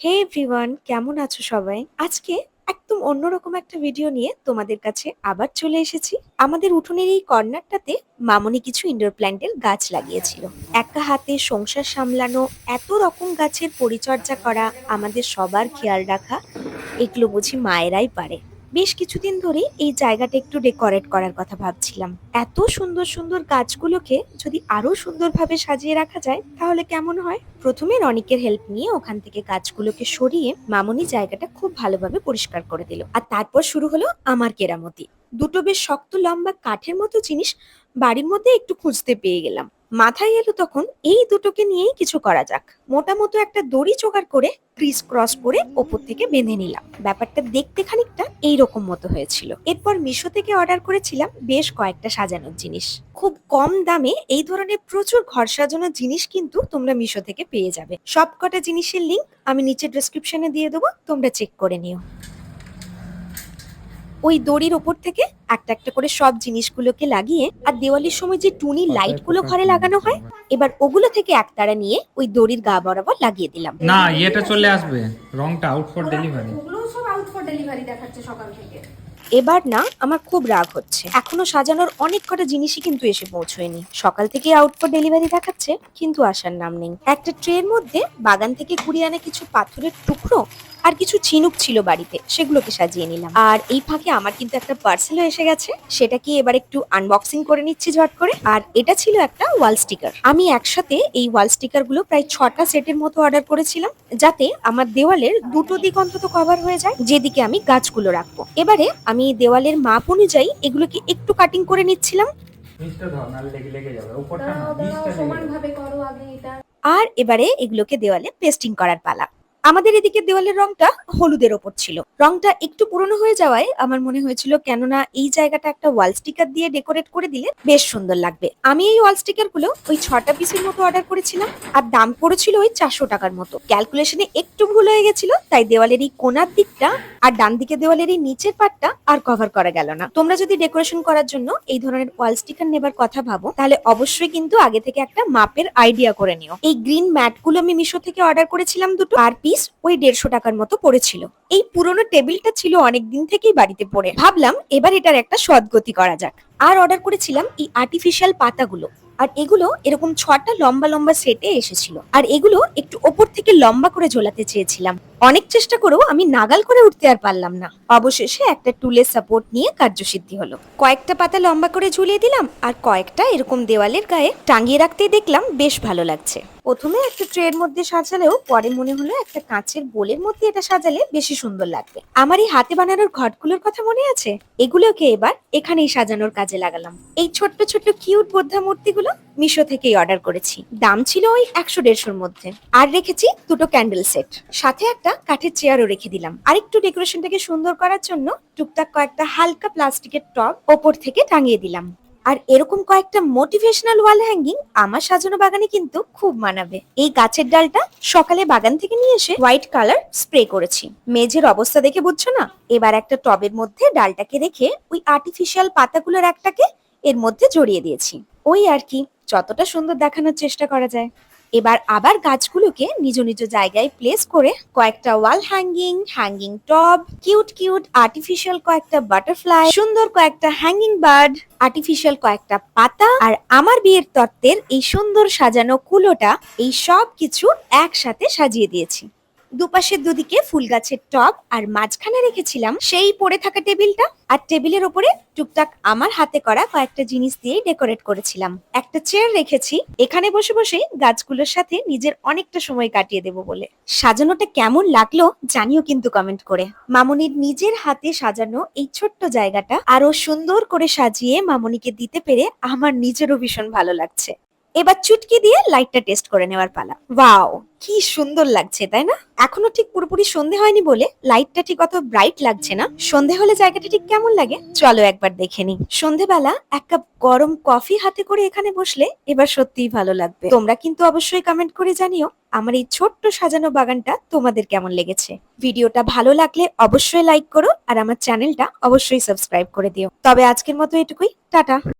হে everyone কেমন আছো সবাই? আজকে একদম অন্যরকম একটা ভিডিও নিয়ে তোমাদের কাছে আবার চলে এসেছি। আমাদের উঠোনের এই কর্নারটাতে মামনি কিছু ইনডোর প্ল্যান্টের গাছ লাগিয়েছিল। একা হাতে সংসার সামলানো, এত রকম গাছের পরিচর্যা করা আমাদের সবার খেয়াল রাখা, এগুলো বুঝি মায়েরাই পারে। বেশ কিছুদিন ধরে এই জায়গাটা একটু ডেকোরেট করার কথা ভাবছিলাম। এত সুন্দর সুন্দর গাছগুলোকে যদি আরও সুন্দরভাবে সাজিয়ে রাখা যায়, তাহলে কেমন হয়? প্রথমে রনিকের হেল্প নিয়ে ওখান থেকে গাছগুলোকে সরিয়ে মামনি জায়গাটা খুব ভালোভাবে পরিষ্কার করে দিল। আর তারপর শুরু হলো আমার কেরামতি। দুটো বেশ শক্ত লম্বা কাঠের মতো জিনিস বাড়ির মধ্যে একটু খুঁজতে পেয়ে গেলাম। মাথায় এলো তখন এই দুটোকে নিয়েই কিছু করা যাক। মোটামতো একটা দড়ি জোগাড় করে ক্রিস ক্রস করে ওপর থেকে বেঁধে নিলাম। ব্যাপারটা দেখতে খানিকটা এইরকম মতো হয়েছিল। এরপর মিশো থেকে অর্ডার করেছিলাম বেশ কয়েকটা সাজানোর জিনিস। খুব কম দামে এই ধরনের প্রচুর ঘর সাজানোর জিনিস কিন্তু তোমরা মিশো থেকে পেয়ে যাবে। সব কটা জিনিসের লিংক আমি নিচে ডেসক্রিপশনে দিয়ে দেবো, তোমরা চেক করে নিও। ওই দড়ির ওপর থেকে একটা একটা করে সব জিনিসগুলোকে লাগিয়ে আর দেওয়ালির সময় যে টুনি লাইটগুলো ঘরে লাগানো হয় এবার ওগুলো থেকে একতারা নিয়ে ওই দড়ির গা বরাবর লাগিয়ে দিলাম। না ইয়েটা চলে আসবে। রংটা আউট ফর ডেলিভারি ওগুলো সব আউট ফর ডেলিভারি দেখাচ্ছে সকাল থেকে। এবার না আমার খুব রাগ হচ্ছে। এখনও সাজানোর অনেক কটা জিনিসই কিন্তু এসে পৌঁছয়নি। সকাল থেকে আউট ফর ডেলিভারি দেখাচ্ছে কিন্তু আসার নাম নেই। একটা ট্রের মধ্যে বাগান থেকে কুড়িয়ে আনা কিছু পাথরের টুকরো আর কিছু ঝিনুক ছিল বাড়িতে সেগুলোকে সাজিয়ে নিলাম। আর এই ফাঁকে আমার কিন্তু একটা পার্সেলও এসে গেছে। সেটা কি এবার একটু আনবক্সিং করে নিচ্ছি ঝট করে। আর এটা ছিল একটা ওয়াল স্টিকার আমি একসাথে এই ওয়াল স্টিকারগুলো প্রায় ছটা সেটের মতো অর্ডার করেছিলাম যাতে আমার দেওয়ালের দুটো দিক অন্তত কভার হয়ে যায় যেদিকে আমি গাছগুলো রাখব। এবারে আমি দেওয়ালের মাপ অনুযায়ী এগুলোকে একটু কাটিং করে নিচ্ছিলাম। আর এবারে এগুলোকে দেওয়ালে পেস্টিং করার পালা। আমাদের এদিকে দেওয়ালের রংটা হলুদের ওপর ছিল। রংটা একটু পুরনো হয়ে যাওয়ায় আমার মনে হয়েছিল কেননা এই জায়গাটা একটা ওয়াল স্টিকার দিয়ে ডেকোরেট করে দিলে বেশ সুন্দর লাগবে। আমি এই ওয়াল স্টিকারগুলো ওই ছটা পিসের মতো অর্ডার করেছিলাম আর দাম পড়েছিল ওই চারশো টাকার মতো। ক্যালকুলেশনে একটু ভুল হয়ে গেছিল, তাই দেওয়ালের এই কোনার দিকটা আর ডান দিকে দেওয়ালের এই নিচের পাটটা আর কভার করা গেল না। তোমরা যদি ডেকোরেশন করার জন্য এই ধরনের ওয়াল স্টিকার নেবার কথা ভাবো, তাহলে অবশ্যই কিন্তু আগে থেকে একটা মাপের আইডিয়া করে নিও। এই গ্রিন ম্যাটগুলো আমি মিশো থেকে অর্ডার করেছিলাম দুটো। আর পিস ওই দেড়শো টাকার মতো পড়েছিল। এই পুরনো টেবিলটা ছিল অনেক দিন থেকেই বাড়িতে পড়ে। ভাবলাম এবার এটার একটা সদগতি করা যাক। আর অর্ডার করেছিলাম এই আর্টিফিশিয়াল পাতাগুলো। আর এগুলো এরকম ছটা লম্বা লম্বা সেটে এসেছিল। আর এগুলো একটু ওপর থেকে লম্বা করে ঝোলাতে চেয়েছিলাম। অনেক চেষ্টা করেও আমি নাগাল করে উঠতে আর পারলাম না। অবশেষে একটা টুলের সাপোর্ট নিয়ে কার্যসিদ্ধি হলো। কয়েকটা পাতা লম্বা করে ঝুলিয়ে দিলাম আর কয়েকটা এরকম দেওয়ালের গায়ে টাঙিয়ে রাখতেই দেখলাম বেশ ভালো লাগছে। প্রথমে একটা ট্রের মধ্যে সাজালেও পরে মনে হলো একটা কাঁচের বোলের মধ্যে এটা সাজালে বেশি সুন্দর লাগবে। আমার এই হাতে বানানোর ঘটগুলোর কথা মনে আছে? এগুলোকে এবার এখানেই সাজানোর কাজে লাগালাম। এই ছোট্ট ছোট্ট কিউট বোদ্ধা মূর্তিগুলো মিশো থেকেই অর্ডার করেছি। দাম ছিল ওই একশো দেড়শোর মধ্যে। আর রেখেছি দুটো ক্যান্ডেল সেট সাথে একটা কাঠের চেয়ারও রেখে দিলাম। আর একটু ডেকোরেশনটাকে সুন্দর করার জন্য টুকটাক কয়েকটা হালকা প্লাস্টিকের টব ওপর থেকে টাঙিয়ে দিলাম। আর এরকম কয়েকটা মোটিভেশনাল ওয়াল হ্যাঙ্গিং আমার সাজানো বাগানে কিন্তু খুব মানাবে। এই গাছের ডালটা সকালে বাগান থেকে নিয়ে এসে হোয়াইট কালার স্প্রে করেছি। মেঝের অবস্থা দেখে বুঝছ না? এবার একটা টবের মধ্যে ডালটাকে রেখে ওই আর্টিফিশিয়াল পাতাগুলোর একটাকে এর মধ্যে জড়িয়ে দিয়েছি। ওই আর কি, যতটা সুন্দর দেখানোর চেষ্টা করা যায়। এবার আবার গাছগুলোকে নিজ নিজ জায়গায় প্লেস করে কয়েকটা ওয়াল হ্যাঙ্গিং হ্যাঙ্গিং টব কিউট কিউট আর্টিফিশিয়াল কয়েকটা বাটারফ্লাই সুন্দর কয়েকটা হ্যাঙ্গিং বার্ড আর্টিফিশিয়াল কয়েকটা পাতা আর আমার বিয়ের তত্ত্বের এই সুন্দর সাজানো কুলোটা এই সব কিছু একসাথে সাজিয়ে দিয়েছি। দুপাশের দুদিকে ফুল গাছের টব আর মাঝখানে রেখেছিলাম সেই পড়ে থাকা টেবিলটা। আর টেবিলের ওপরে টুকটাক আমার হাতে করা কয়েকটা জিনিস দিয়ে ডেকোরেট করেছিলাম। একটা চেয়ার রেখেছি। এখানে বসে বসে গাছগুলোর সাথে নিজের অনেকটা সময় কাটিয়ে দেব বলে। সাজানোটা কেমন লাগল জানিও কিন্তু কমেন্ট করে। মামনির নিজের হাতে সাজানো এই ছোট্ট জায়গাটা আরও সুন্দর করে সাজিয়ে মামনিকে দিতে পেরে আমার নিজেরও ভীষণ ভালো লাগছে। এবার চুটকি দিয়ে লাইটটা টেস্ট করে নেওয়ার পালা। ওয়াও কি সুন্দর লাগছে, তাই না? এখনও ঠিক পুরোপুরি সন্ধে হয়নি বলে লাইটটা ঠিক অত ব্রাইট লাগছে না। সন্ধে হলে জায়গাটা ঠিক কেমন লাগে? চলো একবার দেখে নি সন্ধেবেলা এক কাপ গরম কফি হাতে করে এখানে বসলে এবার সত্যিই ভালো লাগবে। তোমরা কিন্তু অবশ্যই কমেন্ট করে জানিও আমার এই ছোট্ট সাজানো বাগানটা তোমাদের কেমন লেগেছে। ভিডিওটা ভালো লাগলে অবশ্যই লাইক করো আর আমার চ্যানেলটা অবশ্যই সাবস্ক্রাইব করে দিও। তবে আজকের মতো এটুকুই। টাটা।